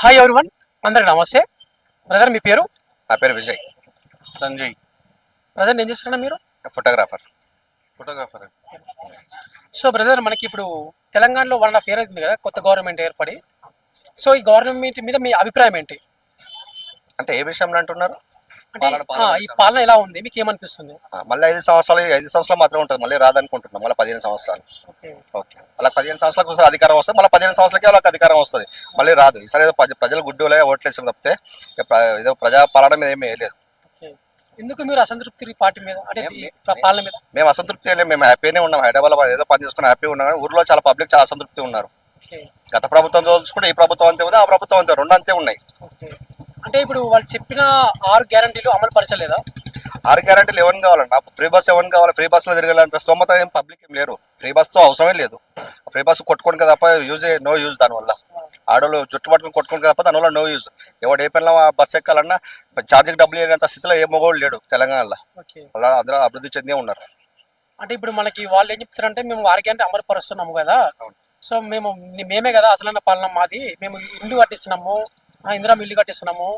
Hi everyone అందరికి నమస్తే. Brother మీ పేరు? నా పేరు విజయ్. సంజయ్. బ్రదర్ ఏం చేస్తారా మీరు? ఫోటోగ్రాఫర్ ఫోటోగ్రాఫర్ సో బ్రదర్ మనకి ఇప్పుడు తెలంగాణలో వన్ ఆఫ్ ఇయర్ అవుతుంది కదా కొత్త గవర్నమెంట్ ఏర్పడి. సో ఈ గవర్నమెంట్ మీద మీ అభిప్రాయం ఏంటి? అంటే ఏ విషయంలో అంటున్నారు? అంటే ఆ, ఈ పాలన ఎలా ఉంది? మీకు ఏమనిపిస్తుంది? మళ్ళీ ఐదు సంవత్సరాలు ఐదు సంవత్సరాలు మాత్రం ఉంటుంది. మళ్ళీ రాదనుకుంటున్నాం. మళ్ళీ పదిహేను సంవత్సరాలు. ఓకే. ఓకే. అలా పదిహేను సంవత్సరాలకు ఒకసారి అధికారం వస్తుంది. మళ్ళీ పదిహేను సంవత్సరాలకే వాళ్ళకి అధికారం వస్తుంది. మళ్ళీ రాదు. ఈసారి ఏదో ప్రజ- ప్రజలు గుడ్డులే ఓట్లేసిన తప్పితే ఇక ప్ర- ఏదో ప్రజా పాలన మీద ఏమీ లేదు ఓకే. ఎందుకు మీరు అసంతృప్తి ఈ పార్టీ మీద? అంటే ఈ పాలన మీద? మేము అసంతృప్తి వెళ్ళి మేము హ్యాపీనే ఉన్నాం. హైదరాబాద్ ఏదో పని చేసుకుని హ్యాపీ ఉన్నాం కానీ ఊర్లో చాలా పబ్లిక్ చాలా అసంతృప్తి ఉన్నారు. ఓకే. గత ప్రభుత్వం చూసుకుంటే ఈ ప్రభుత్వం అంతే ఉంది ఆ ప్రభుత్వం అంతే రెండు అంతే ఉన్నాయి. ఓకే. అంటే ఇప్పుడు వాళ్ళు చెప్పిన ఆరు గ్యారంటీలు అమలు పరచలేదా? ఆరు గ్యారెంటీలు ఎవరిని కావాలన్నా ఫ్రీ బస్ ఎవరిని కావాలి? ఫ్రీ బస్సులో తిరగలేంత స్తోమత ఏం పబ్లిక్ ఏం లేరు. ఫ్రీ బస్తో అవసరమే లేదు. ఫ్రీ బస్ కొట్టుకోండి కదా యూజ్ నో యూజ్ దానివల్ల. ఆడోళ్ళు చుట్టు పట్టుకుని కొట్టుకోండి తప్ప దానివల్ల నో యూజ్ ఎవడు ఏ పనిలో ఆ బస్ ఎక్కాలన్నా ఛార్జింగ్ డబ్బులు లేనంత స్థితిలో ఏ మగోడు లేడు తెలంగాణలో. అలా అందరూ అభివృద్ధి చెందే ఉన్నారు. అంటే ఇప్పుడు మనకి వాళ్ళు ఏం చెప్తారంటే మేము వారి గ్యారంటీ అమలు పరుస్తున్నాము కదా. సో మేము మేమే కదా అసలైన పాలన మాది. మేము ఇల్లు కట్టిస్తున్నాము. ఇందిరా ఇల్లు కట్టిస్తున్నాము.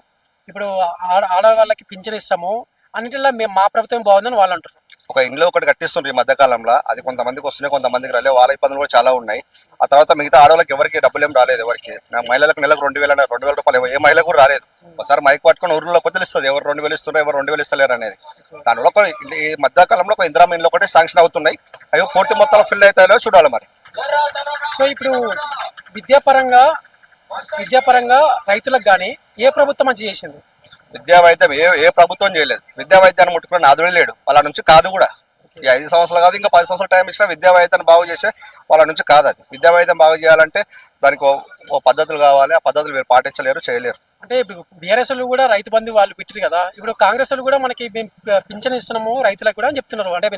ఇప్పుడు ఆడ ఆడవాళ్ళకి పింఛన్ ఇస్తాము. అన్నిటిలో మేము మా ప్రభుత్వం బాగుందని వాళ్ళు అంటారు ఒక ఇంట్లో ఒకటి కట్టిస్తుండ్రు ఈ మధ్యకాలంలో. అది కొంతమందికి వస్తున్నాయి కొంతమందికి రాలేదు. వాళ్ళ ఇబ్బందులు కూడా చాలా ఉన్నాయి. ఆ తర్వాత మిగతా ఆడవాళ్ళకి ఎవరికి డబ్బులు ఏం రాలేదు ఎవరికి. మహిళలకు నెలకు రెండు వేల రెండు వేల రూపాయలు ఏ మహిళకు కూడా రాలేదు. ఒకసారి మైక్ పట్టుకొని ఊర్లో కొద్ది ఇస్తుంది ఎవరు రెండు వేలు ఇస్తున్నారు ఎవరు రెండు వేలు ఇస్తలేరు అనేది. దానివల్ల ఒక ఈ మధ్యకాలంలో ఒక ఇందిరా ఇంట్లో ఒకటి శాంక్షన్ అవుతున్నాయి. అవి పూర్తి మొత్తంలో ఫిల్ అవుతాయో చూడాలి మరి. సో ఇప్పుడు విద్యాపరంగా విద్యాపరంగా రైతులకు కానీ ఏ ప్రభుత్వం మంచి చేసింది? విద్యా వైద్యం ఏ ఏ ప్రభుత్వం చేయలేదు. విద్యా వైద్యాన్ని ముట్టుకున్న నాదుడే లేడు. వాళ్ళ నుంచి కాదు కూడా. ఈ ఐదు సంవత్సరాలు కాదు ఇంకా పది సంవత్సరాలు టైం ఇచ్చినా విద్యా వైద్యాన్ని బాగు చేసే వాళ్ళ నుంచి కాదు అది. విద్యా వైద్యం బాగు చేయాలంటే దానికి ఓ పద్ధతులు కావాలి. ఆ పద్ధతులు వీరు పాటించలేరు చేయలేరు. అంటే ఇప్పుడు బీఆర్ఎస్ కూడా రైతు బంధు వాళ్ళు పెట్టారు కదా. ఇప్పుడు కాంగ్రెస్ కూడా మనకి మేము పింఛన్ ఇస్తున్నాము రైతులకు కూడా అని చెప్తున్నారు. అంటే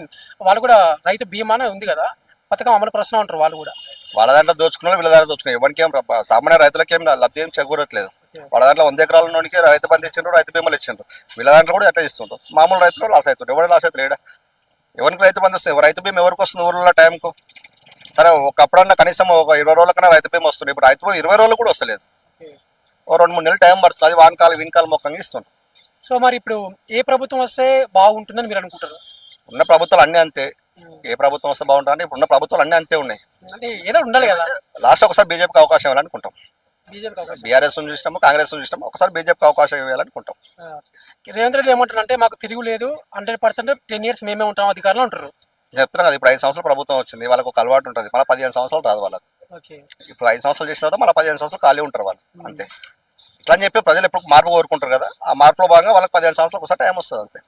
వాళ్ళు కూడా రైతు బీమా ఉంది కదా. పథకం అమలు పరుస్తూనే ఉంటారు వాళ్ళు కూడా. వాళ్ళ దాంట్లో దోచుకున్నారు వీళ్ళ దాంట్లో దోచుకున్నారు. ఎవరికి ఏం సామాన్య రైతులకి ఏం లబ్ధి ఏం చేకూరట్లేదు. వాళ్ళ దాంట్లో వంద ఎకరాల నుండి రైతు బంధు ఇచ్చిండ్రు రైతు బీమాలు ఇచ్చిండ్రు. వీళ్ళ దాంట్లో కూడా ఎట్లా ఇస్తుండ్రు మామూలు రైతులు లాస్ అవుతుండ్రు. ఎవరు లాస్ అవుతారు ఏడా ఎవరికి రైతు బంధు వస్తుంది రైతు బీమా ఎవరికి వస్తుంది ఊర్లో టైంకు? సరే ఒకప్పుడన్నా కనీసం ఒక ఇరవై రోజులకన్నా రైతు బీమా వస్తుంది ఇప్పుడు రైతు బీమా ఇరవై రోజులు కూడా వస్తలేదు. ఓ రెండు మూడు నెలలు టైం పడుతుంది. అది వానకాలం వీనకాలం మొక్కంగా ఇస్తుంది సో మరి ఇప్పుడు ఏ ప్రభుత్వం వస్తే బాగుంటుందని మీరు అనుకుంటారు ఉన్న ప్రభుత్వాలు అన్నీ అంతే. ఏ ప్రభుత్వం వస్తే బాగుంటుంది? ఇప్పుడు ఉన్న ప్రభుత్వాలు అన్నీ అంతే ఉన్నాయి. అంటే ఏదో ఉండాలి కదా. లాస్ట్ ఒకసారి బీజేపీకి అవకాశం ఇవ్వాలనుకుంటాం బీజేపీకి అవకాశం. బీఆర్ఎస్ చూసినాము కాంగ్రెస్ చూసినాము ఒకసారి బీజేపీకి అవకాశం ఇవ్వాలనుకుంటాం. రేవంత్ రెడ్డి ఏమంటారు అంటే మాకు తిరుగు లేదు హండ్రెడ్ పర్సెంట్ టెన్ ఇయర్స్ మేమే ఉంటాం అధికారంలో ఉంటారు. చెప్తున్నాం కదా ఇప్పుడు ఐదు సంవత్సరాలు ప్రభుత్వం వచ్చింది వాళ్ళకి ఒక అలవాటు ఉంటుంది మళ్ళీ పదిహేను సంవత్సరాలు రాదు వాళ్ళకి. ఇప్పుడు ఐదు సంవత్సరాలు చేసిన తర్వాత మళ్ళీ పదిహేను సంవత్సరాలు ఖాళీ ఉంటారు వాళ్ళు అంతే. ఇట్లా అని చెప్పి ప్రజలు ఎప్పుడు మార్పు కోరుకుంటారు కదా ఆ మార్పులో భాగంగా వాళ్ళకి పదిహేను సంవత్సరాలు ఒకసారి టైం వస్తుంది అంతే.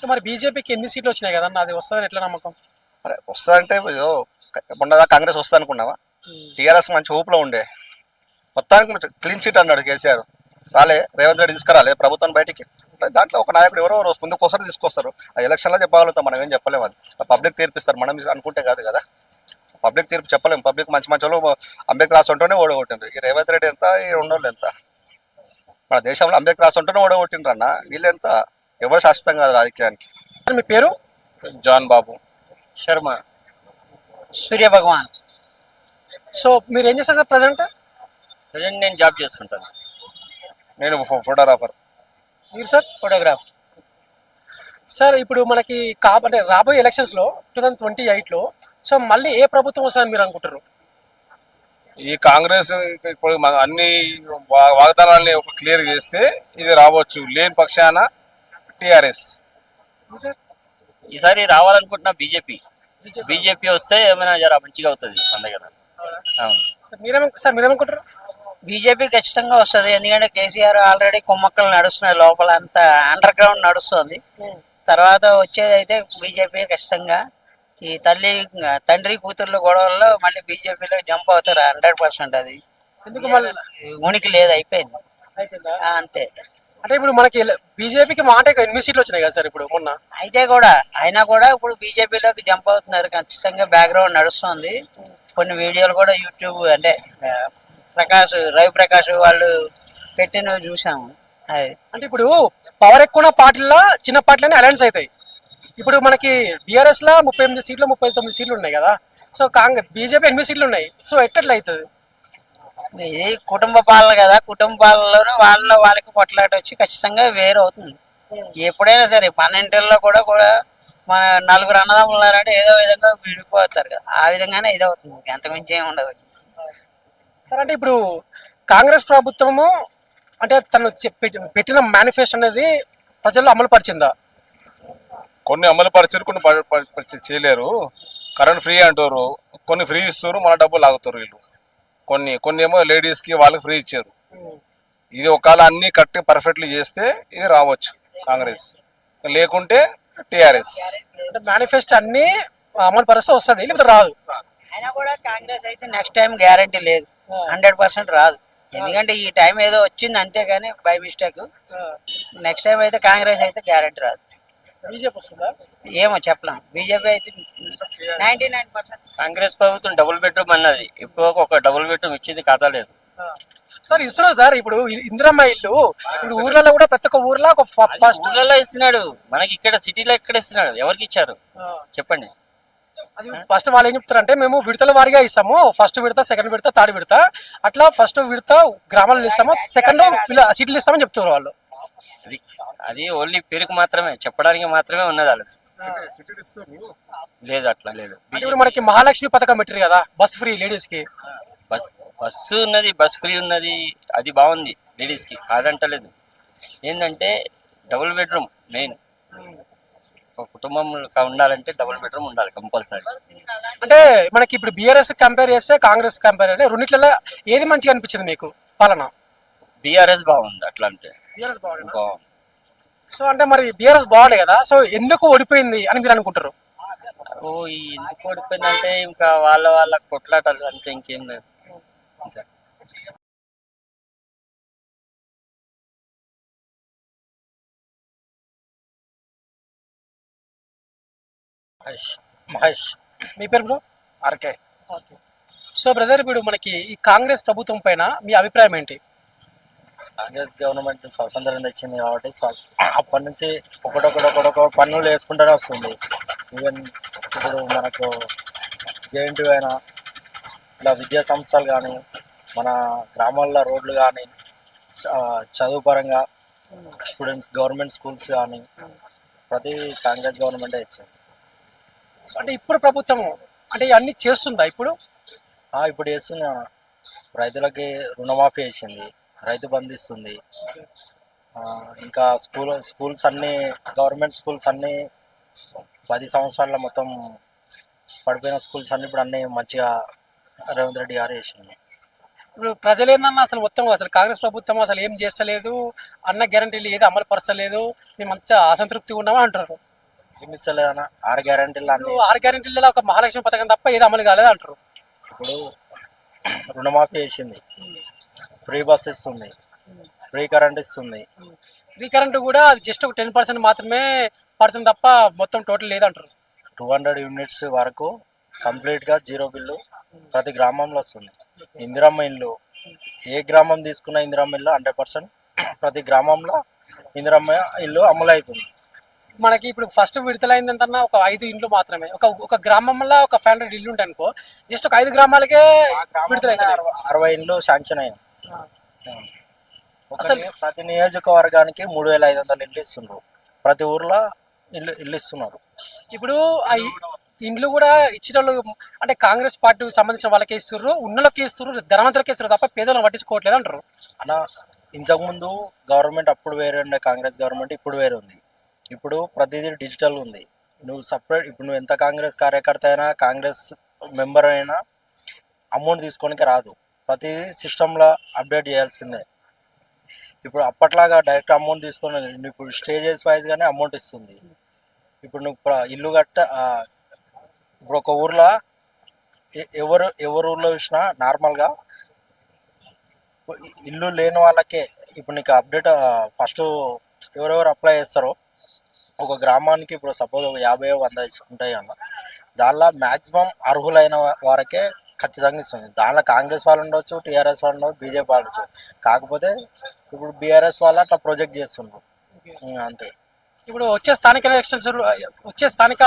సో మరి బీజేపీకి ఎన్ని సీట్లు వచ్చినాయి కదా అది వస్తుందని ఎట్లా నమ్మకం? మరి వస్తుందంటే ఉండదా కాంగ్రెస్ వస్తుంది అనుకున్నావా టీఆర్ఎస్ మంచి ఊపులో ఉండే. మొత్తానికి క్లీన్ చీట్ అన్నాడు కేసీఆర్. రాలే రేవంత్ రెడ్డి తీసుకురాలే ప్రభుత్వం బయటికి. దాంట్లో ఒక నాయకుడు ఎవరో రోజు ముందుకు వస్తారు తీసుకొస్తారు. ఆ ఎలక్షన్లో చెప్పగలుగుతాం మనం ఏం చెప్పలేము అది. పబ్లిక్ తీర్పిస్తారు మనం అనుకుంటే కాదు కదా. పబ్లిక్ తీర్పు చెప్పలేము పబ్లిక్ మంచి మంచి వాళ్ళు అంబేద్కర్ రాసి ఉంటేనే ఓడగొట్టిండ్రు ఈ రేవంత్ రెడ్డి ఎంత ఈ ఉన్నోళ్ళు ఎంత? మన దేశంలో అంబేద్కర్ రాసి ఉంటేనే ఓడగొట్టిండ్రు అన్న వీళ్ళు ఎంత? ఎవరు శాశ్వతం కాదు రాజకీయానికి. మీ పేరు? జాన్ బాబు. శర్మ. సూర్య భగవాన్. సో మీరు ఏం చేస్తారు సార్ ప్రజెంట్? ప్రజెంట్ నేను జాబ్ చేస్తుంటాను. నేను ఫోటోగ్రాఫర్. మీరు సార్? ఫోటోగ్రాఫ్ సార్ ఇప్పుడు మనకి కా అంటే రాబోయే ఎలక్షన్స్లో టూ థౌసండ్ ట్వంటీ ఎయిట్లో సో మళ్ళీ ఏ ప్రభుత్వం వస్తుందని మీరు అనుకుంటారు ఈ కాంగ్రెస్ ఇప్పుడు అన్ని వా- వాగ్దానాల్ని ఒక క్లియర్ చేస్తే ఇది రావచ్చు. లేని పక్షాన టిఆర్ఎస్. సార్ ఈసారి రావాలనుకుంటున్నా బీజేపీ. బీజేపీ. వస్తే ఏమైనా జర మంచిగా అవుతుంది మన దగ్గర అవును? సార్ మీరేమ సార్ మీరేమనుకుంటారు బీజేపీ ఖచ్చితంగా వస్తుంది. ఎందుకంటే కేసీఆర్ ఆల్రెడీ కుమ్మక్కలు నడుస్తున్నాయి. లోపల అంతా అండర్ గ్రౌండ్ నడుస్తుంది తర్వాత వచ్చేది అయితే బీజేపీ ఖచ్చితంగా. ఈ తల్లి తండ్రి కూతుర్ల గొడవల్లో మళ్ళీ బీజేపీలో జంప్ అవుతారు. హండ్రెడ్ పర్సెంట్ అది. ఎందుకు మళ్ళీ? ఉనికి లేదు అయిపోయింది. అంతే. అంటే ఇప్పుడు మనకి బీజేపీకి మాట ఎనిమిది సీట్లు వచ్చినాయి కదా సార్ ఇప్పుడు మొన్న. అయితే కూడా అయినా కూడా ఇప్పుడు బీజేపీలోకి జంప్ అవుతున్నారు. ఖచ్చితంగా బ్యాక్గ్రౌండ్ నడుస్తుంది. కొన్ని వీడియోలు కూడా యూట్యూబ్ అంటే ప్రకాష్ రవి ప్రకాష్ వాళ్ళు పెట్టినవి చూసాము. అది. అంటే ఇప్పుడు పవర్ ఎక్కువ ఉన్న పార్టీల్లో చిన్న పార్టీలనే అలయన్స్ అవుతాయి. ఇప్పుడు మనకి బీఆర్ఎస్లో ముప్పై ఎనిమిది సీట్లు ముప్పై తొమ్మిది సీట్లు ఉన్నాయి కదా. సో కాంగ్రెస్ బీజేపీ ఎనిమిది సీట్లు ఉన్నాయి. సో ఎట్లా అవుతుంది? ఇది కుటుంబ పాలన కదా. కుటుంబ పాలనలోనే వాళ్ళ వాళ్ళకి పొట్లాట వచ్చి ఖచ్చితంగా వేరు అవుతుంది ఎప్పుడైనా సరే పన్నెంటిల్లో కూడా కూడా మన నలుగురు అన్నదమ్ములు ఉన్నారంటే ఏదో విధంగా విడిపోతారు కదా. ఆ విధంగానే ఇది అవుతుంది అంతకుమించి ఏమి ఉండదు. సరే అంటే ఇప్పుడు కాంగ్రెస్ ప్రభుత్వము అంటే తను పెట్టిన మేనిఫెస్టో అనేది ప్రజల్లో అమలు పరిచిందా? కొన్ని అమలు పరిచారు కొన్ని చేయలేరు. కరెంట్ ఫ్రీ అంటారు. కొన్ని ఫ్రీ ఇస్తారు మన డబ్బులు లాగుతారు వీళ్ళు. కొన్ని కొన్ని ఏమో లేడీస్కి వాళ్ళకి ఫ్రీ ఇచ్చారు. ఇది ఒకవేళ అన్ని కట్టి పర్ఫెక్ట్లీ చేస్తే ఇది రావచ్చు కాంగ్రెస్. లేకుంటే టిఆర్ఎస్. అంటే మేనిఫెస్టో అన్ని అమలు పరిస్తే వస్తుంది లేకపోతే రాదు. అయినా కూడా కాంగ్రెస్ అయితే నెక్స్ట్ టైం గ్యారంటీ లేదు. హండ్రెడ్ పర్సెంట్ రాదు. ఎందుకంటే ఈ టైం ఏదో వచ్చింది అంతేగాని బై మిస్టేక్. నెక్స్ట్ టైం అయితే కాంగ్రెస్ అయితే గ్యారంటీ రాదు. బీజేపీ వస్తుందా? ఏమో చెప్పలేం. బీజేపీ అయితే నైన్టీ నైన్ పర్సెంట్. కాంగ్రెస్ ప్రభుత్వం డబుల్ బెడ్రూమ్ అన్నది. ఇప్పుడు ఒక డబుల్ బెడ్రూమ్ ఇచ్చింది ఖాతా లేదు. సార్ ఇస్తున్నారు సార్ ఇప్పుడు ఇందిరమ్మ ఇల్లు ఇప్పుడు ఊర్లలో కూడా ప్రతి ఒక్క ఊర్లో ఒక ఫస్ట్ ఊళ్ళలో ఇస్తున్నాడు. మనకి ఇక్కడ సిటీలో ఎక్కడ ఇస్తున్నాడు? ఎవరికి ఇచ్చారు? చెప్పండి. అది ఫస్ట్ వాళ్ళు ఏం చెప్తారంటే మేము విడతల వారిగా ఇస్తాము. ఫస్ట్ విడత సెకండ్ విడత థర్డ్ విడత. అట్లా ఫస్ట్ విడత గ్రామాలలో ఇస్తాము. సెకండ్ సిటీలు ఇస్తామని చెప్తారు వాళ్ళు. అది అది ఓన్లీ పేరుకు మాత్రమే చెప్పడానికి మాత్రమే ఉన్నది వాళ్ళకి లేదు అట్లా లేదు. ఇప్పుడు మనకి మహాలక్ష్మి పథకం పెట్టారు కదా బస్ ఫ్రీ లేడీస్కి. బస్ బస్సు ఉన్నది బస్ ఫ్రీ ఉన్నది అది బాగుంది లేడీస్కి కాదంటలేదు. ఏంటంటే డబుల్ బెడ్రూమ్ మెయిన్ ఒక కుటుంబం ఉండాలంటే డబుల్ బెడ్రూమ్ ఉండాలి కంపల్సరీ అంటే మనకి ఇప్పుడు బీఆర్ఎస్ కంపేర్ చేస్తే కాంగ్రెస్ కంపేర్ అంటే రెండిట్లలో ఏది మంచిగా అనిపించింది మీకు? పాలన. బీఆర్ఎస్ బాగుంది అట్లా అంటే. బీఆర్ఎస్ బాగుంది బాగుంది సో అంటే మరి బీఆర్ఎస్ బాగుండే కదా సో ఎందుకు ఓడిపోయింది అని మీరు అనుకుంటారు? ఓ ఈ ఎందుకు ఓడిపోయిందంటే ఇంకా వాళ్ళ వాళ్ళ కొట్లాటలు అంతే ఇంకేం లేదు. అంతే. మహేష్. మహేష్. మీ పేరు బ్రో? ఆర్కే. సో బ్రదర్ ఇప్పుడు మనకి ఈ కాంగ్రెస్ ప్రభుత్వం పైన మీ అభిప్రాయం ఏంటి? కాంగ్రెస్ గవర్నమెంట్ స్వతంత్రం తెచ్చింది కాబట్టి అప్పటి నుంచి ఒకటొకటి ఒకటొక పన్నులు వేసుకుంటూనే వస్తుంది. ఈవెన్ ఇప్పుడు మనకు జేఎన్టీ అయినా ఇలా విద్యా సంస్థలు కానీ మన గ్రామాల్లో రోడ్లు కానీ చదువు పరంగా స్టూడెంట్స్ గవర్నమెంట్ స్కూల్స్ కానీ ప్రతి కాంగ్రెస్ గవర్నమెంటే ఇచ్చింది. అంటే ఇప్పుడు ప్రభుత్వం అంటే ఇవన్నీ చేస్తుందా ఇప్పుడు? ఇప్పుడు చేస్తుంది అన్న. రైతులకి రుణమాఫీ చేసింది. రైతు బంధు ఇస్తుంది ఇంకా స్కూల్ స్కూల్స్ అన్నీ గవర్నమెంట్ స్కూల్స్ అన్నీ పది సంవత్సరాల మొత్తం పడిపోయిన స్కూల్స్ అన్నీ ఇప్పుడు అన్నీ మంచిగా రేవంత్ రెడ్డి గారు చేసింది ఇప్పుడు ప్రజలు ఏందన్నా అసలు మొత్తం అసలు కాంగ్రెస్ ప్రభుత్వం అసలు ఏం చేస్తలేదు అన్న గ్యారంటీలు ఏది అమలు పరచలేదు మేము మంచిగా అసంతృప్తిగా ఉన్నామా అంటారు ఏమి ఇస్తలేదన్న ఆరు గ్యారంటీలు ఆరు గ్యారంటీలలో ఒక మహాలక్ష్మి పథకం తప్ప ఏది అమలు కాలేదు అంటారు ఇప్పుడు రుణమాఫీ చేసింది. ఫ్రీ బస్ ఇస్తుంది ఫ్రీ కరెంట్ ఇస్తుంది. ఫ్రీ కరెంట్ కూడా అది జస్ట్ ఒక టెన్ పర్సెంట్ మాత్రమే పడుతుంది తప్ప మొత్తం టోటల్ లేదంటారు. టూ హండ్రెడ్ యూనిట్స్ వరకు కంప్లీట్గా జీరో బిల్లు ప్రతి గ్రామంలో వస్తుంది. ఇందిరమ్మ ఇల్లు ఏ గ్రామం తీసుకున్న ఇందిరమ్మ ఇల్లు హండ్రెడ్ పర్సెంట్ ప్రతి గ్రామంలో ఇందిరమ్మ ఇల్లు అమలు అవుతుంది మనకి ఇప్పుడు ఫస్ట్ విడుదలైంది ఎంతన్నా ఒక ఐదు ఇండ్లు మాత్రమే. ఒక ఒక గ్రామంలో ఒక ఫైవ్ హండ్రెడ్ ఇల్లు ఉంటాయి అనుకో జస్ట్ ఒక ఐదు గ్రామాలకే విడుదలైంది. అరవై- ఇండ్లు శాంక్షన్ అయ్యాయి ఒక అసలు- నియ- ప్రతి నియోజకవర్గానికి మూడు వేల ఐదు వందలు ఇల్లు ఇస్తున్నారు ప్రతి ఊర్లో ఇల్లు ఇల్లు ఇస్తున్నారు. ఇప్పుడు ఇండ్లు కూడా ఇచ్చిన వాళ్ళు అంటే కాంగ్రెస్ పార్టీకి సంబంధించిన వాళ్ళకి ఇస్తున్నారు ఉన్నోళ్ళకి ఇస్తున్నారు ధనవంతులకి ఇస్తున్నారు తప్ప పేదలను పట్టించుకోవట్లేదు అంటారు. అలా ఇంతకుముందు గవర్నమెంట్ అప్పుడు వేరే ఉండే కాంగ్రెస్ గవర్నమెంట్ ఇప్పుడు వేరే ఉంది. ఇప్పుడు ప్రతిదీ డిజిటల్ ఉంది. నువ్వు సపరేట్ ఇప్పుడు నువ్వు ఎంత కాంగ్రెస్ కార్యకర్త అయినా కాంగ్రెస్ మెంబర్ అయినా అమౌంట్ తీసుకోనికి రాదు. ప్రతిదీ సిస్టంలో అప్డేట్ చేయాల్సిందే. ఇప్పుడు అప్పట్లాగా డైరెక్ట్ అమౌంట్ తీసుకొని ఇప్పుడు స్టేజెస్ వైజ్గానే అమౌంట్ ఇస్తుంది. ఇప్పుడు నువ్వు ఇల్లు కట్ట ఇప్పుడు ఒక ఊర్లో ఎవరు ఎవరు ఊర్లో చూసినా నార్మల్గా ఇల్లు లేని వాళ్ళకే ఇప్పుడు నీకు అప్డేట్ ఫస్ట్ ఎవరెవరు అప్లై చేస్తారో ఒక గ్రామానికి ఇప్పుడు సపోజ్ ఒక యాభై వంద ఉంటాయి అన్న. దానిలో మ్యాక్సిమం అర్హులైన వారికే ఖచ్చితంగా ఇస్తుంది. దానిలో కాంగ్రెస్ వాళ్ళు ఉండొచ్చు టీఆర్ఎస్ వాళ్ళు ఉండొచ్చు బీజేపీ వాళ్ళు ఉండొచ్చు. కాకపోతే ఇప్పుడు బీఆర్ఎస్ వాళ్ళు అట్లా ప్రొజెక్ట్ చేస్తున్నారు ఉం, అంతే. ఇప్పుడు వచ్చే స్థానిక ఎలక్షన్స్ వచ్చే స్థానిక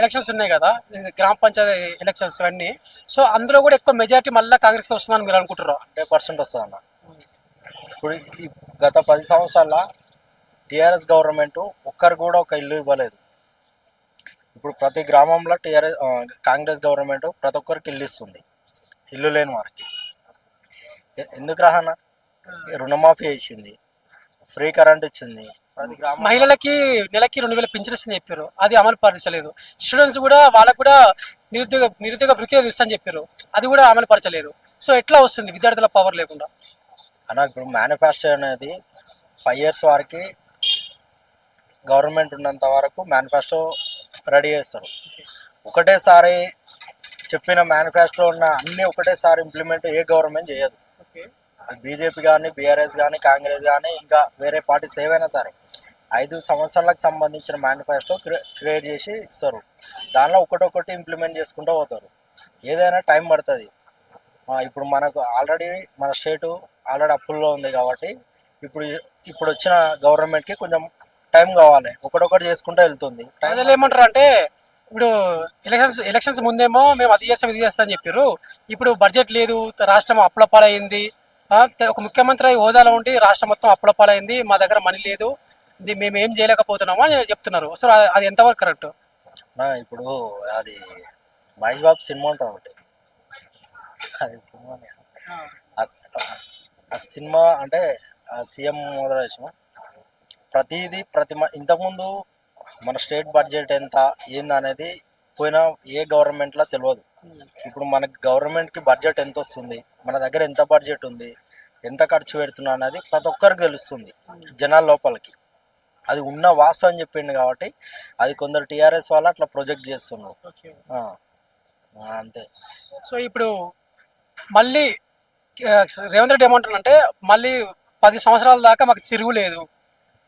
ఎలక్షన్స్ ఉన్నాయి కదా గ్రామ పంచాయతీ ఎలక్షన్స్ ఇవన్నీ. సో అందులో కూడా ఎక్కువ మెజారిటీ మళ్ళీ కాంగ్రెస్కి వస్తుందని మీరు అనుకుంటారు హండ్రెడ్ పర్సెంట్ వస్తుంది అన్న ఇప్పుడు ఈ గత పది సంవత్సరాల టీఆర్ఎస్ గవర్నమెంట్ ఒక్కరు కూడా ఒక ఇల్లు ఇవ్వలేదు. ఇప్పుడు ప్రతి గ్రామంలో టీఆర్ఎస్ కాంగ్రెస్ గవర్నమెంట్ ప్రతి ఒక్కరికి ఇల్లు ఇస్తుంది. ఇల్లు లేని వారికి. ఎందుకు రాహన రుణమాఫీ చేసింది. ఫ్రీ కరెంట్ ఇచ్చింది. మహిళలకి నెలకి రెండు వేల పింఛన్స్ అని చెప్పారు. అది అమలు పరచలేదు. స్టూడెంట్స్ కూడా వాళ్ళకు కూడా నిరుద్యోగ నిరుద్యోగ వృత్తి ఇస్తాను చెప్పారు. అది కూడా అమలు పరచలేదు. సో ఎట్లా వస్తుంది? విద్యార్థుల పవర్ లేకుండా. అన్న ఇప్పుడు మేనిఫెస్టో అనేది ఫైవ్ ఇయర్స్ వరకు గవర్నమెంట్ ఉన్నంత వరకు మేనిఫెస్టో రెడీ చేస్తారు. ఒకటేసారి చెప్పిన మేనిఫెస్టో ఉన్న అన్ని ఒకటేసారి ఇంప్లిమెంట్ ఏ గవర్నమెంట్ చేయదు. బీజేపీ కానీ బీఆర్ఎస్ కానీ కాంగ్రెస్ కానీ ఇంకా వేరే పార్టీస్ ఏవైనా సరే ఐదు సంవత్సరాలకు సంబంధించిన మేనిఫెస్టో క్రియేట్ చేసి ఇస్తారు. దానిలో ఒకటొకటి ఇంప్లిమెంట్ చేసుకుంటూ పోతారు. ఏదైనా టైం పడుతుంది. ఇప్పుడు మనకు ఆల్రెడీ మన స్టేటు ఆల్రెడీ అప్పుల్లో ఉంది కాబట్టి ఇప్పుడు ఇప్పుడు వచ్చిన గవర్నమెంట్కి కొంచెం టైం కావాలి. ఒకటొకటి చేసుకుంటూ వెళ్తుంది. టైం ప్రజలు ఏమంటారు అంటే ఇప్పుడు ఎలక్షన్స్ ఎలక్షన్స్ ముందేమో మేము అది చేస్తాం ఇది చేస్తాం అని చెప్పారు ఇప్పుడు బడ్జెట్ లేదు రాష్ట్రం అప్పులపాలైంది. ఒక ముఖ్యమంత్రి హోదాలో ఉండి రాష్ట్రం మొత్తం అప్పులపాలైంది మా దగ్గర మనీ లేదు ఇది మేము ఏం చేయలేకపోతున్నాము అని చెప్తున్నారు. సో అది- ఎంతవరకు కరెక్ట్ ఇప్పుడు అది మహేష్ బాబు సినిమా ఉంటుంది ఒకటి. అది సినిమానే. ఆ. సినిమా అంటే ఆ సీఎం మొదలైన ప్రతిదీ ప్రతి ఇంతకుముందు మన స్టేట్ బడ్జెట్ ఎంత ఏంది అనేది పోయిన ఏ గవర్నమెంట్లో తెలియదు ఇప్పుడు మనకి గవర్నమెంట్కి బడ్జెట్ ఎంత వస్తుంది మన దగ్గర ఎంత బడ్జెట్ ఉంది ఎంత ఖర్చు పెడుతున్నా అనేది ప్రతి ఒక్కరికి తెలుస్తుంది జనాల లోపలికి. అది ఉన్న వాస్తవం చెప్పిండు కాబట్టి అది కొందరు టీఆర్ఎస్ వాళ్ళు అట్లా ప్రొజెక్ట్ చేస్తున్నారు. అంతే. సో ఇప్పుడు మళ్ళీ రేవంత్ రెడ్డి ఏమంటున్నారంటే మళ్ళీ పది సంవత్సరాల దాకా మాకు తిరుగులేదు.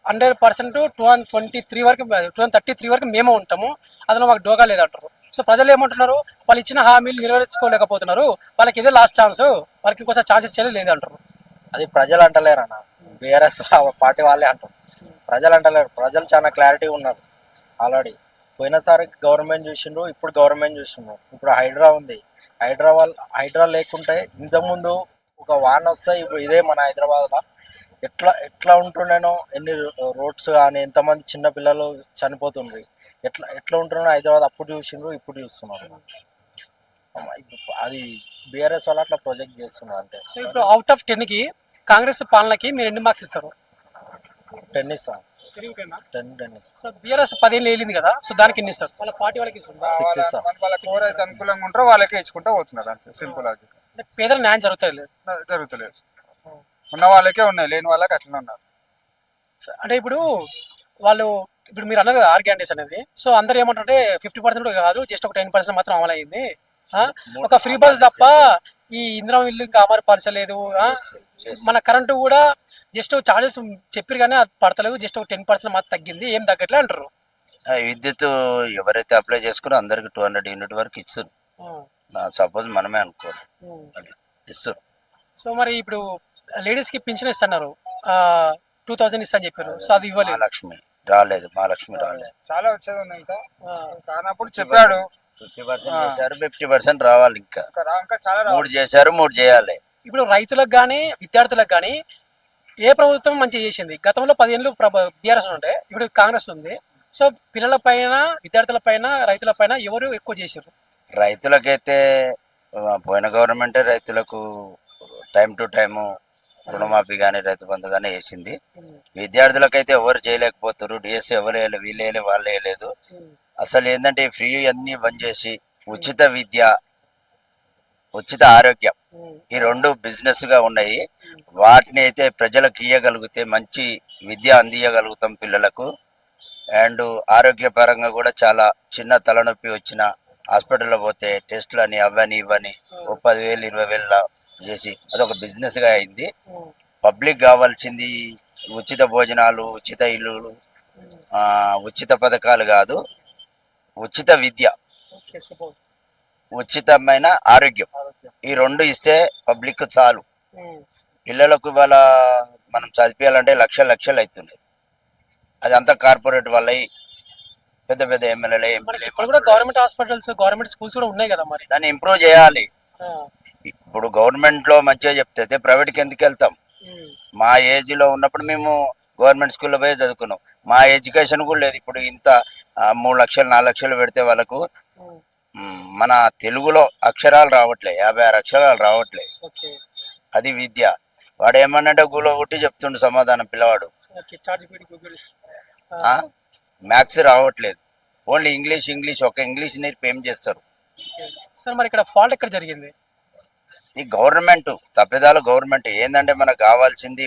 Hundred percent two and twenty three వరకు టూ అండ్ థర్టీ త్రీ వరకు మేమే ఉంటాము. అందులో మాకు డోగా లేదంటారు. సో ప్రజలు ఏమంటున్నారు? వాళ్ళు ఇచ్చిన హామీలు నెరవేర్చుకోలేకపోతున్నారు. వాళ్ళకి ఇదే లాస్ట్ ఛాన్స్ వాళ్ళకి ఇంకోసారి ఛాన్సెస్ చేయలేదు లేదంటారు. అది ప్రజలు అంటలేరు అన్న. బీఆర్ఎస్ పార్టీ వాళ్ళే అంటారు. ప్రజలు అంటలేరు. ప్రజలు చాలా క్లారిటీ ఉన్నారు. ఆల్రెడీ పోయినసారి గవర్నమెంట్ చూసిండ్రు ఇప్పుడు గవర్నమెంట్ చూసిండ్రు. ఇప్పుడు హైడ్రా ఉంది. హైడ్రా వాళ్ళ హైడ్రా లేకుంటే ఇంతకుముందు ఒక వాన్ వస్తే ఇప్పుడు ఇదే మన హైదరాబాద్లో. ఎట్లా ఎట్లా ఉంటుండేనో ఎన్ని రోడ్స్ కానీ ఎంతమంది చిన్న పిల్లలు చనిపోతుండ్రు ఎట్లా ఎట్లా ఉంటుండో హైదరాబాద్ అప్పుడు చూసిండ్రు ఇప్పుడు చూస్తున్నారు. అది బీఆర్ఎస్ వాళ్ళు అట్లా ప్రొజెక్ట్ చేస్తున్నారు అంతే. సో ఇప్పుడు అవుట్ ఆఫ్ టెన్కి కాంగ్రెస్ పాలనకి మీరు ఎన్ని మార్క్స్ ఇస్తారు? Tennis ten tennis so BRS పదేళ్ళు వెళ్ళింది కదా సో దానికి ఎన్ని ఇస్తారు? వాళ్ళ పార్టీ వాళ్ళకి ఇస్తుందా? సిక్స్ ఇస్తాం. వాళ్ళకి ఎవరైతే అనుకూలంగా ఉంటారో వాళ్ళకే ఇచ్చుకుంటూ పోతున్నారు అంతే సింపుల్ అది పేదల న్యాయం జరుగుతుంది లేదు జరుగుతలేదు. ఉన్న వాళ్ళకే ఉన్నాయి లేని వాళ్ళకి అట్లనే ఉన్నారు. అంటే ఇప్పుడు వాళ్ళు ఇప్పుడు మీరు అన్నారు కదా ఆర్గానిటీస్ అనేది సో అందరు ఏమంటారంటే ఫిఫ్టీ పర్సెంట్ కాదు జస్ట్ ఒక టెన్ పర్సెంట్ మాత్రం అమలైంది ఆ? ఒక ఫ్రీ బస్ తప్ప ఈ ఇంద్రం ఇల్లు ఇంకా అమలుపరచలేదు ఆ? మన కరెంటు కూడా జస్ట్ చార్జెస్ చెప్పారు కానీ అది పడతలేదు జస్ట్ ఒక టెన్ పర్సెంట్ మాత్రం తగ్గింది ఏం తగ్గట్లే అంటారు. ఆ విద్యుత్ ఎవరైతే అప్లై చేసుకున్నారో అందరికి టూ హండ్రెడ్ యూనిట్ వరకు ఇస్తారు సపోజ్ మనమే అనుకోరు ఇస్తారు సో మరి ఇప్పుడు లేడీస్కి పింఛన్ ఇస్తున్నారు టూ థౌసండ్ ఇస్తా అని చెప్పారు. సో అది ఇవ్వలేదు. మహాలక్ష్మి రాలేదు మహాలక్ష్మి రాలేదు. చాలా వచ్చేది ఉంది ఇంకా కానప్పుడు చెప్పాడు. ఫిఫ్టీ పర్సెంట్ చేశారు ఫిఫ్టీ పర్సెంట్ రావాలి ఇంకా. ఇంకా చాలా. మూడు చేశారు మూడు చేయాలి. ఇప్పుడు రైతులకు కానీ విద్యార్థులకు కానీ ఏ ప్రభుత్వం మంచిగా చేసింది? గతంలో పదిహేనులు బీఆర్ఎస్ ఉండే ఇప్పుడు కాంగ్రెస్ ఉంది. సో పిల్లల పైన విద్యార్థుల పైన రైతుల పైన ఎవరు ఎక్కువ చేశారు? రైతులకైతే పోయిన గవర్నమెంటే రైతులకు టైం టు టైము రుణమాఫీ కానీ రైతు బంధు కానీ వేసింది. విద్యార్థులకైతే ఎవరు చేయలేకపోతారు డిఎస్సి ఎవరు వేయలే వీళ్ళు వేయలే వాళ్ళు వేయలేదు. అసలు ఏంటంటే ఫ్రీ అన్ని బంద్ చేసి ఉచిత విద్య ఉచిత ఆరోగ్యం ఈ రెండు బిజినెస్గా ఉన్నాయి. వాటిని అయితే ప్రజలకు ఇవ్వగలిగితే మంచి విద్య అందియగలుగుతాం పిల్లలకు. అండ్ ఆరోగ్యపరంగా కూడా చాలా చిన్న తలనొప్పి వచ్చిన హాస్పిటల్లో పోతే టెస్టులు అని అవని ఇవని ఓ పదివేలు ఇరవై వేలు చేసి అదొక బిజినెస్గా అయింది. పబ్లిక్ కావాల్సింది ఉచిత భోజనాలు ఉచిత ఇల్లులు ఆ, ఉచిత పథకాలు కాదు ఉచిత విద్య. ఉచితమైన ఆరోగ్యం. ఈ రెండు ఇస్తే పబ్లిక్ చాలు. పిల్లలకు ఇవాళ మనం చదివించాలంటే లక్ష లక్షలు అవుతున్నాయి. అది అంతా కార్పొరేట్ వల్ల పెద్ద పెద్ద ఎమ్మెల్యేలు ఎంపీలు గవర్నమెంట్ హాస్పిటల్స్ గవర్నమెంట్ స్కూల్స్ కూడా ఉన్నాయి కదా మరి? దాన్ని ఇంప్రూవ్ చేయాలి. ఇప్పుడు గవర్నమెంట్లో మంచిగా చెప్తే ప్రైవేట్కి ఎందుకు వెళ్తాం? మా ఏజ్లో ఉన్నప్పుడు మేము గవర్నమెంట్ స్కూల్లో పోయి చదువుకున్నాం. మా ఎడ్యుకేషన్ కూడా లేదు. ఇప్పుడు ఇంత మూడు లక్షలు నాలుగు లక్షలు పెడితే వాళ్ళకు మన తెలుగులో అక్షరాలు రావట్లే. యాభై ఆరు అక్షరాలు రావట్లే. అది విద్య. వాడు ఏమన్నంటే గులో కొట్టి చెప్తుండు సమాధానం పిల్లవాడు? మ్యాథ్స్ రావట్లేదు. Only English English. ఒక ఇంగ్లీష్ నేర్పి ఏం చేస్తారు? సార్ మరి ఇక్కడ ఫాల్ట్ ఎక్కడ జరిగింది? ఈ గవర్నమెంట్ తప్పిదాలు గవర్నమెంట్ ఏంటంటే మనకు కావాల్సింది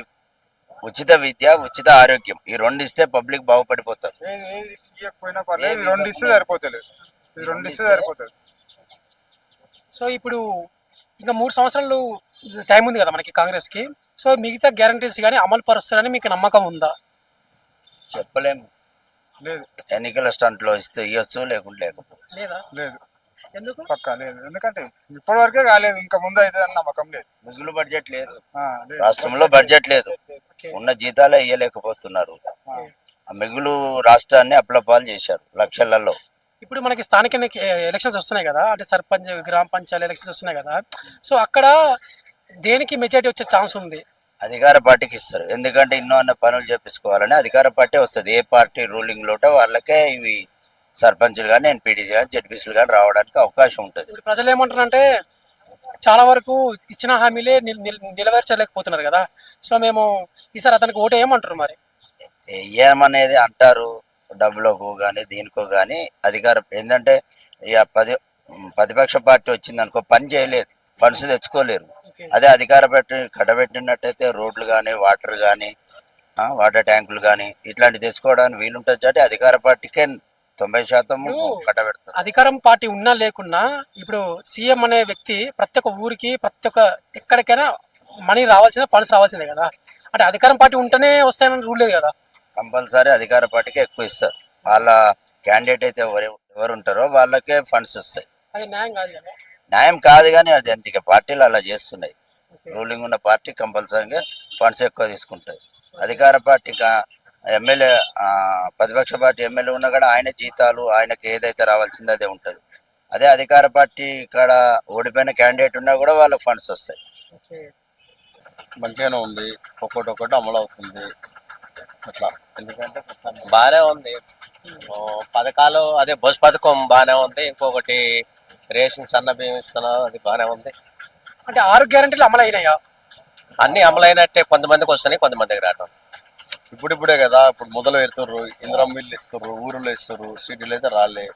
ఉచిత విద్య ఉచిత ఆరోగ్యం. ఈ రెండు ఇస్తే పబ్లిక్ బాగుపడిపోతారు. ఇస్తే సరిపోతలేదు. రెండు ఇస్తే సరిపోతుంది సో ఇప్పుడు ఇంకా మూడు సంవత్సరాలు టైం ఉంది కదా మనకి కాంగ్రెస్కి సో మిగతా గ్యారంటీస్ కానీ అమలు పరుస్తారని మీకు నమ్మకం ఉందా? చెప్పలేము. లేదు. ఎన్నికల స్టంట్లో ఇస్తే ఇవ్వచ్చు లేకుంటే లేకపోతే లేదా? లేదు. ఎందుకు? పక్కా లేదు. ఎందుకంటే ఇప్పటి వరకే కాలేదు. ఇంకా ముందు అయితే అని నమ్మకం లేదు. మిగులు బడ్జెట్ లేదు. రాష్ట్రంలో బడ్జెట్ లేదు. ఉన్న జీతాలే ఇవ్వలేకపోతున్నారు ఆ. మిగులు రాష్ట్రాన్ని అప్లపాలు చేశారు లక్షలలో. ఇప్పుడు మనకి స్థానిక ఎలక్షన్స్ వస్తున్నాయి కదా. అంటే సర్పంచ్ గ్రామ పంచాయతీ ఎలక్షన్స్ వస్తున్నాయి కదా. సో అక్కడ దేనికి మెజారిటీ వచ్చే ఛాన్స్ ఉంది? అధికార పార్టీకి ఇస్తారు. ఎందుకంటే ఎన్నో అన్న పనులు చేపించుకోవాలని అధికార పార్టీ వస్తుంది. ఏ పార్టీ రూలింగ్ లోటో వాళ్ళకే ఇవి సర్పంచులు కానీ ఎన్పీటీసీ కానీ జడ్పీసీలు కానీ రావడానికి అవకాశం ఉంటుంది. ప్రజలు ఏమంటారంటే చాలా వరకు ఇచ్చిన హామీలే నిల్- నిల్- నెరవేర్చలేకపోతున్నారు కదా. సో మేము ఈసారి అతనికి ఓటు ఏమంటారు మరి? ఏమనేది అంటారు? డబ్బులకు కానీ దీనికో కానీ అధికార ఏంటంటే ఇక పది ప్రతిపక్ష పార్టీ వచ్చింది అనుకో పని చేయలేదు. ఫండ్స్ తెచ్చుకోలేరు. అదే అధికార పార్టీ కట్టబెట్టినట్టయితే రోడ్లు కానీ వాటర్ కానీ వాటర్ ట్యాంకులు కానీ ఇట్లాంటివి తెచ్చుకోవడానికి వీలుంటుంది కాబట్టి అధికార పార్టీకే తొంభై శాతం కట్టబెడతారు. అధికారం పార్టీ ఉన్నా లేకున్నా ఇప్పుడు సీఎం అనే వ్యక్తి ప్రతి ఒక్క ఊరికి ప్రతి ఒక్క ఎక్కడికైనా మనీ రావాల్సిందే ఫండ్స్ రావాల్సిందే కదా. అంటే అధికారం పార్టీ ఉంటేనే వస్తాయని రూల్ లేదు కదా. కంపల్సరీ అధికార పార్టీకి ఎక్కువ ఇస్తారు. వాళ్ళ క్యాండిడేట్ అయితే ఎవరు ఎవరు ఉంటారో వాళ్ళకే ఫండ్స్ వస్తాయి. అది న్యాయం కాదు కదా. న్యాయం కాదు కానీ అది అంత. పార్టీలు అలా చేస్తున్నాయి. రూలింగ్ ఉన్న పార్టీ కంపల్సరీగా ఫండ్స్ ఎక్కువ తీసుకుంటాయి. అధికార పార్టీ ఎమ్మెల్యే ప్రతిపక్ష పార్టీ ఎమ్మెల్యే ఉన్నా కూడా ఆయన జీతాలు ఆయనకి ఏదైతే రావాల్సిందో అదే ఉంటుంది. అదే అధికార పార్టీ ఇక్కడ ఓడిపోయిన క్యాండిడేట్ ఉన్నా కూడా వాళ్ళకి ఫండ్స్ వస్తాయి. మంచిగానే ఉంది. ఒక్కొక్కటి ఒక్కటి అమలు అవుతుంది. అట్లా. ఎందుకంటే బాగానే ఉంది. పథకాలు అదే బస్ పథకం బాగానే ఉంది. ఇంకొకటి రేషన్ సన్న బియ్యం ఇస్తున్నారు అది బాగానే ఉంది. అంటే ఆరు గ్యారంటీలు అమలు అయినాయా అన్ని అమలైనట్టే. కొంతమందికి వస్తున్నాయి కొంతమందికి రావటం ఇప్పుడిప్పుడే కదా ఇప్పుడు మొదలు పెడుతుర్రు ఇంద్రం మిల్లు ఇస్తుర్రు ఊరిలో ఇస్తుర్రు సిటీలో అయితే రాలే.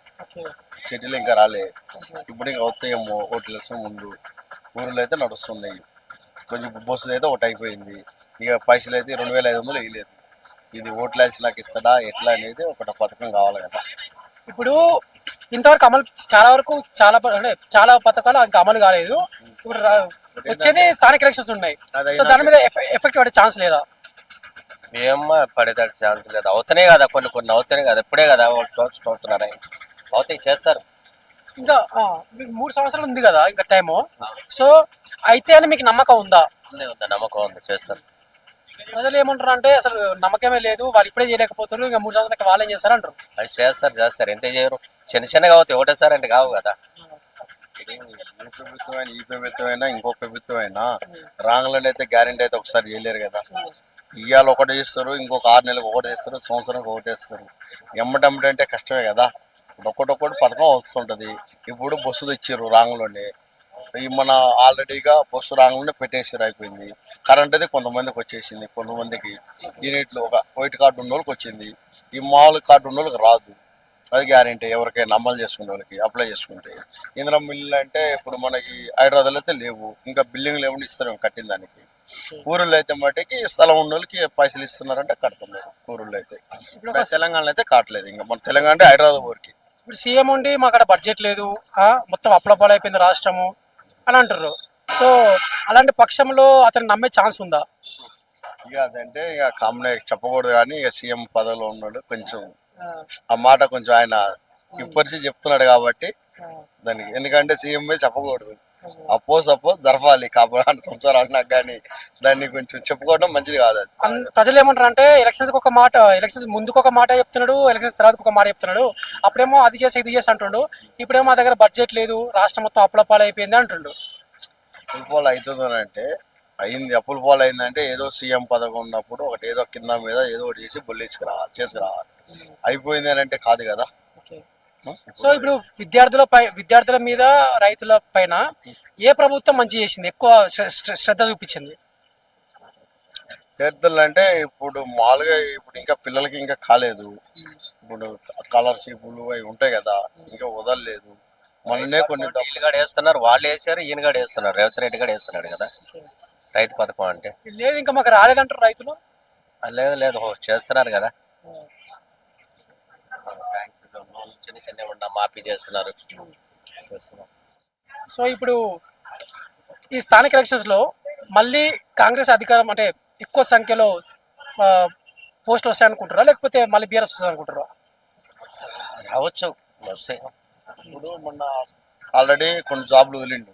సిటీలో ఇంకా రాలే. ఇప్పుడు ఇంకా వస్తాయేమో ఓట్లు వేసే ముందు. ఊరిలో అయితే నడుస్తున్నాయి. కొంచెం బస్సులు అయితే ఒకటి అయిపోయింది. ఇక పైసలు అయితే రెండు వేల ఐదు వందలు వేయలేదు. ఇది ఓట్లు వేసి నాకు ఇస్తాడా ఎట్లా అనేది ఒకటి పథకం కావాలి కదా. ఇప్పుడు ఇంతవరకు అమలు చాలా వరకు చాలా అంటే చాలా పథకాలు ఇంకా అమలు కాలేదు. ఇప్పుడు వచ్చేది స్థానిక ఎలక్షన్స్ ఉన్నాయి. సో దాని మీద ఎఫె- ఎఫెక్ట్ పడే ఛాన్స్ లేదా? ఏం పడేదానికి ఛాన్స్ లేదు. అవుతున్నాయి కదా కొన్ని కొన్ని అవుతున్నాయి కదా ఇప్పుడే కదా చూస్తున్నారు అవుతాయి చేస్తారు. ఇంకా ఆ, మీకు మూడు సంవత్సరాలు ఉంది కదా ఇంకా టైము. సో అయితే అని మీకు నమ్మకం ఉందా? ఉంది ఉంది నమ్మకం ఉంది చేస్తారు. ప్రజలు ఏమంటారు అంటే అసలు నమ్మకమే లేదు వాళ్ళు ఇప్పుడే చేయలేకపోతారు ఇంకా మూడు సంవత్సరాలకి వాళ్ళు ఏం చేస్తారు అంటారు? అది చేస్తారు చేస్తారు. ఎంత చేయరు? చిన్న చిన్నగా అవుతాయి ఒకటేసారి అంటే కావు కదా. ఈ ప్రభుత్వం అయినా ఈ ప్రభుత్వం అయినా ఇంకో ప్రభుత్వం అయినా రాంగ్లను అయితే గ్యారెంటీ అయితే ఒకసారి చేయలేరు కదా. ఇవాళ ఒకటి చేస్తారు ఇంకొక ఆరు నెలలకు ఒకటి చేస్తారు సంవత్సరానికి ఒకటి వేస్తారు ఎమ్మటమ్మటి కష్టమే కదా. ఇప్పుడు ఒకటొకటి పథకం వస్తుంటుంది. ఇప్పుడు బస్సు తెచ్చారు రాంగ్లోనే. ఈ మన ఆల్రెడీగా బస్సు రాంగ్లోనే పెట్టేసారు అయిపోయింది. కరెంట్ అయితే కొంతమందికి వచ్చేసింది కొంతమందికి యూనిట్లు ఒక వైట్ కార్డు ఉన్న వాళ్ళకి వచ్చింది. ఈ మామూలు కార్డు ఉన్న వాళ్ళకి రాదు. అది గ్యారెంటీ. ఎవరికైనా అమలు చేసుకునే వాళ్ళకి అప్లై చేసుకుంటే. ఇంద్రం మిల్లు అంటే ఇప్పుడు మనకి హైదరాబాద్లో అయితే లేవు. ఇంకా బిల్డింగ్లు ఏమైనా ఇస్తారు కట్టిన దానికి. ఊరిలో అయితే మటుకి స్థలం ఉన్న వాళ్ళకి పైసలు ఇస్తున్నారంటే కడుతున్నారు ఊరిలో అయితే తెలంగాణలో అయితే కావట్లేదు ఇంకా. మన తెలంగాణ అంటే హైదరాబాద్ ఊరికి. ఇప్పుడు సీఎం ఉండి మాకు అక్కడ బడ్జెట్ లేదు మొత్తం అప్పులపాలు అయిపోయింది రాష్ట్రము అని అంటారు సో అలాంటి పక్షంలో అతను నమ్మే ఛాన్స్ ఉందా? ఇక అదంటే ఇక కామన్ చెప్పకూడదు కానీ ఇక సీఎం పదవిలో ఉన్నాడు కొంచెం ఆ, మాట కొంచెం ఆయన ఇప్పటిసి చెప్తున్నాడు కాబట్టి దానికి ఎందుకంటే సీఎం చెప్పకూడదు. అప్పో సప్పో జరపాలి కాపాడు సంవత్సరాలు అన్నా కానీ దాన్ని కొంచెం చెప్పుకోవడం మంచిది కాదు ప్రజలు ఏమంటారు అంటే ఎలక్షన్స్ ఒక మాట ఎలక్షన్స్ ముందుకు ఒక మాట చెప్తున్నాడు ఎలక్షన్స్ తర్వాత ఒక మాట చెప్తున్నాడు. అప్పుడేమో అది చేసి ఇది చేసి అంటుండు. ఇప్పుడేమో మా దగ్గర బడ్జెట్ లేదు రాష్ట్రం మొత్తం అప్పుల పాలు అయిపోయింది అంటుండు. అప్పుల పాలు అవుతుంది అంటే అయింది అప్పుల పాలు అయిందంటే ఏదో సీఎం పదవి ఉన్నప్పుడు ఒకటి ఏదో కింద మీద ఏదో ఒకటి చేసి బొల్లించుకురావాలి చేసుకురావాలి. అయిపోయింది అని అంటే కాదు కదా. సో ఇప్పుడు విద్యార్థుల పై విద్యార్థుల మీద రైతుల పైన ఏ ప్రభుత్వం మంచి చేసింది? ఎక్కువ శ్ర- శ్ర- శ్రద్ధ చూపించింది. విద్యార్థులు అంటే ఇప్పుడు మామూలుగా ఇప్పుడు ఇంకా పిల్లలకి ఇంకా కాలేదు. ఇప్పుడు స్కాలర్షిప్లు అవి ఉంటాయి కదా ఇంకా వదలలేదు. మొన్ననే కొన్ని డబ్బులు వీళ్ళు కూడా వేస్తున్నారు వాళ్ళు వేసారు ఈయన కూడా వేస్తున్నారు. రేవంత్ రెడ్డి కూడా వేస్తున్నాడు కదా రైతు పథకం అంటే. లేదు ఇంకా మాకు రాలేదంటారు రైతులు? లేదు లేదు చేస్తున్నారు కదా ఆ, బ్యాంకులో చిన్న ఉన్న మాఫీ చేస్తున్నారు. సో ఇప్పుడు ఈ స్థానిక ఎలక్షన్స్లో మళ్ళీ కాంగ్రెస్ అధికారం అంటే ఎక్కువ సంఖ్యలో పోస్టులు వస్తాయి అనుకుంటారా లేకపోతే మళ్ళీ బీఆర్ఎస్ వస్తుంది అనుకుంటారా రావచ్చు. వస్తాయి. ఇప్పుడు మొన్న ఆల్రెడీ కొన్ని జాబ్లు వదిలిండు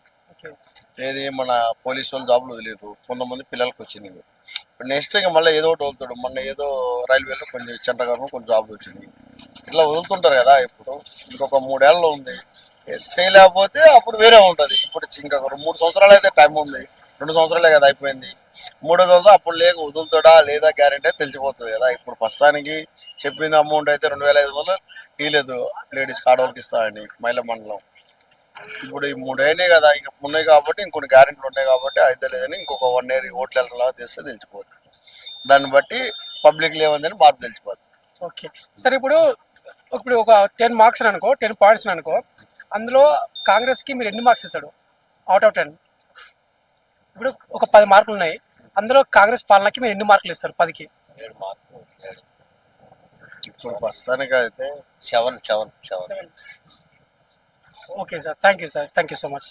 ఏది మన పోలీసు వాళ్ళు జాబ్లు వదిలేరు కొంతమంది పిల్లలకు వచ్చింది. ఇప్పుడు నెక్స్ట్ ఇంకా మళ్ళీ ఏదో ఒకటి వదులుతాడు. మొన్న ఏదో రైల్వేలో కొన్ని చెంటగారు కొన్ని జాబ్లు వచ్చింది. ఇట్లా వదులుతుంటారు కదా ఇప్పుడు. ఇంకొక మూడేళ్ళు ఉంది. చేయలేకపోతే అప్పుడు వేరే ఉంటుంది. ఇప్పుడు ఇంకా మూడు సంవత్సరాలు అయితే టైం ఉంది. రెండు సంవత్సరాలే కదా అయిపోయింది. మూడో సంవత్సరం అప్పుడు లేక వదులుతాడా లేదా గ్యారెంటీ తెలిసిపోతుంది కదా. ఇప్పుడు ప్రస్తుతానికి చెప్పింది అమౌంట్ అయితే రెండు వేల ఐదు వందలు. టీలేదు లేడీస్ ఆడవాళ్ళకి ఇస్తామని మహిళా మండలం. ఇప్పుడు ఈ మూడైనాయి కదా. ఇంక ఉన్నాయి కాబట్టి ఇంకొన్ని గ్యారెంటీలు ఉన్నాయి కాబట్టి అయితే లేదని ఇంకొక వన్ ఇయర్ ఓట్లు వెళ్ళలా తెస్తే తెలిసిపోతుంది దాన్ని బట్టి పబ్లిక్ లేవందని మార్పు తెలిసిపోతుంది ఓకే. సరే ఇప్పుడు ఇప్పుడు ఒక టెన్ మార్క్స్ అనుకో టెన్ పాయింట్స్ అనుకో అందులో కాంగ్రెస్కి మీరు ఎన్ని మార్క్స్ ఇస్తాడు అవుట్ ఆఫ్ టెన్ ఇప్పుడు ఒక పది మార్కులు ఉన్నాయి అందులో కాంగ్రెస్ పాలనకి మీరు ఎన్ని మార్కులు ఇస్తారు పదికి. ఇప్పుడు ప్రస్తుతానికి అయితే seven seven seven okay sir thank you sir thank you so much